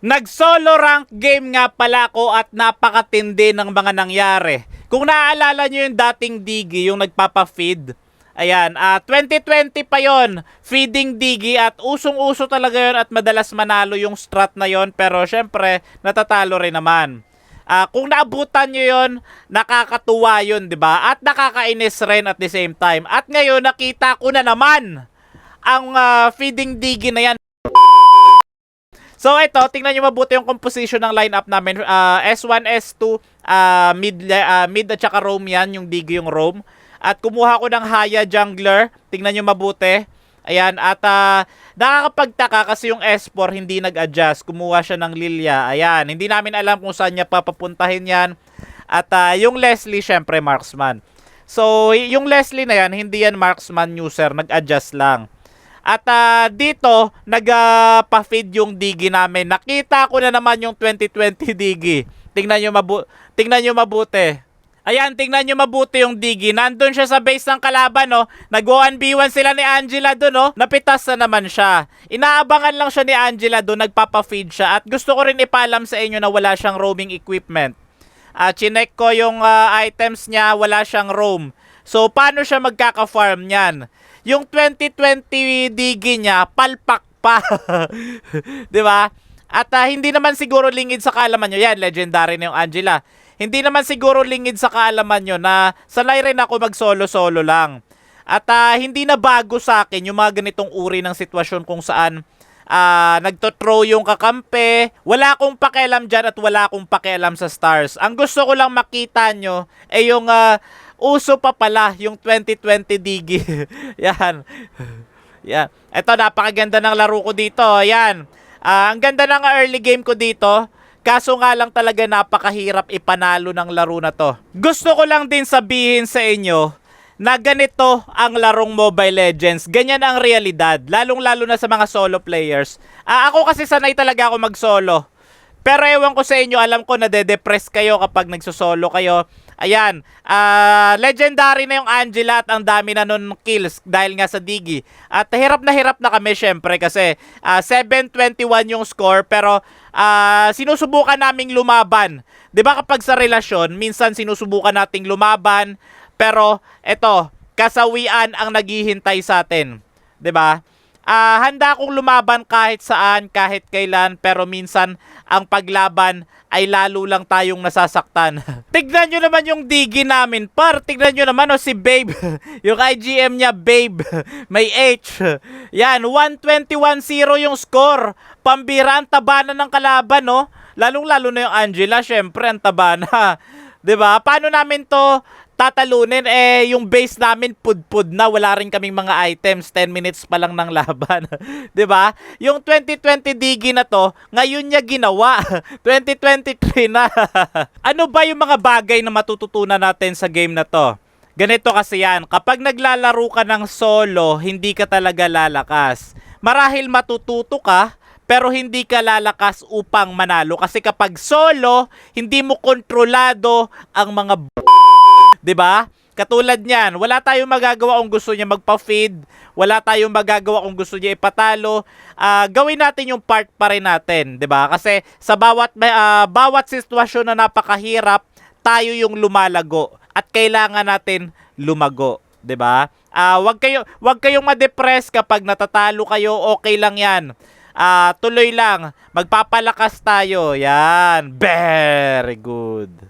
Nag-solo rank game nga pala ako at napakatindi ng mga nangyari. Kung naaalala nyo yung dating Digi, yung nagpapa-feed, ayan, ah 2020 pa yon feeding Digi at usong-uso talaga yon at madalas manalo yung strat na yon pero syempre natatalo rin naman. Ah, kung naabutan nyo yon, nakakatuwa yun, di ba? At nakakainis rin at the same time. At ngayon, nakita ko na naman ang ah, feeding Digi na yan. So ito, tingnan nyo mabuti yung composition ng lineup namin. Ah, S1, S2, ah, mid, ah, mid at saka roam yan, yung Digi yung roam. At kumuha ko ng Haya Jungler. Tingnan nyo mabuti. Ayan, at ah, nakakapagtaka kasi yung S4 hindi nag-adjust. Kumuha siya ng Lilia. Ayan, hindi namin alam kung saan niya papapuntahin yan. At ah, yung Leslie, syempre, marksman. So, yung Leslie na yan, hindi yan marksman user, nag-adjust lang. At ah, dito, nagpa-feed yung digi namin. Nakita ko na naman yung 2020 digi. Tingnan nyo, mabu tingnan nyo mabuti. Ayan, tingnan nyo mabuti yung digi. Nandun siya sa base ng kalaban, no? Nag-1v1 sila ni Angela doon, no? Napitas na naman siya. Inaabangan lang siya ni Angela doon, nagpapa-feed siya. At gusto ko rin ipaalam sa inyo na wala siyang roaming equipment. Ah, chinek ko yung ah, items niya, wala siyang roam. So, paano siya magkaka-farm niyan? Yung 2020 digi niya, palpak pa. 'Di ba? At ah, hindi naman siguro lingid sa kaalaman nyo. Yan, legendary na yung Angela. Hindi naman siguro lingid sa kaalaman nyo na sanay rin ako mag-solo-solo lang. At ah, hindi na bago sa akin yung mga ganitong uri ng sitwasyon kung saan ah nagto-throw yung kakampi. Wala akong pakialam dyan at wala akong pakialam sa stars. Ang gusto ko lang makita nyo ay yung ah, uso pa pala yung 2020 Digi. Yan. Yan. Ito, napakaganda ng laro ko dito. Yan. Ah, ang ganda ng early game ko dito. Kaso nga lang talaga napakahirap ipanalo ng laro na to. Gusto ko lang din sabihin sa inyo na ganito ang larong Mobile Legends. Ganyan ang realidad, lalong-lalo na sa mga solo players. Ah, ako kasi sanay talaga ako mag-solo. Pero ewan ko sa inyo, alam ko na de-depress kayo kapag nagsosolo kayo. Ayan, ah legendary na yung Angela at ang dami na nun kills dahil nga sa Digi. At hirap na hirap na kami syempre kasi ah, 7-21 yung score pero ah, sinusubukan naming lumaban. 'Di ba kapag sa relasyon, minsan sinusubukan nating lumaban pero eto, kasawian ang naghihintay sa atin. 'Di ba? Ah, handa akong lumaban kahit saan, kahit kailan, pero minsan ang paglaban ay lalo lang tayong nasasaktan. tignan nyo naman yung digi namin, par. Tignan nyo naman, oh, si Babe. yung IGM niya, Babe. May H. Yan, 121-0 yung score. Pambira, ang taba na ng kalaban, no? Lalong-lalo na yung Angela, syempre, ang taba na. 'Di ba? Paano namin to tatalunin eh yung base namin pudpud na. Wala rin kaming mga items. 10 minutes pa lang ng laban. 'di ba? Yung 2020 digi na to ngayon niya ginawa. 2023 na. Ano ba yung mga bagay na matututunan natin sa game na to? Ganito kasi yan, kapag naglalaro ka ng solo, hindi ka talaga lalakas. Marahil matututo ka, pero hindi ka lalakas upang manalo. Kasi kapag solo, hindi mo kontrolado ang mga b- 'di ba? Katulad niyan, wala tayong magagawa kung gusto niya magpa-feed, wala tayong magagawa kung gusto niya ipatalo. Ah, gawin natin yung part pa rin natin, 'di ba? Kasi sa bawat ah, bawat sitwasyon na napakahirap, tayo yung lumalago at kailangan natin lumago, 'di ba? Ah, wag kayo wag kayong ma-depress kapag natatalo kayo, okay lang 'yan. Ah, tuloy lang, magpapalakas tayo. Yan. Very good.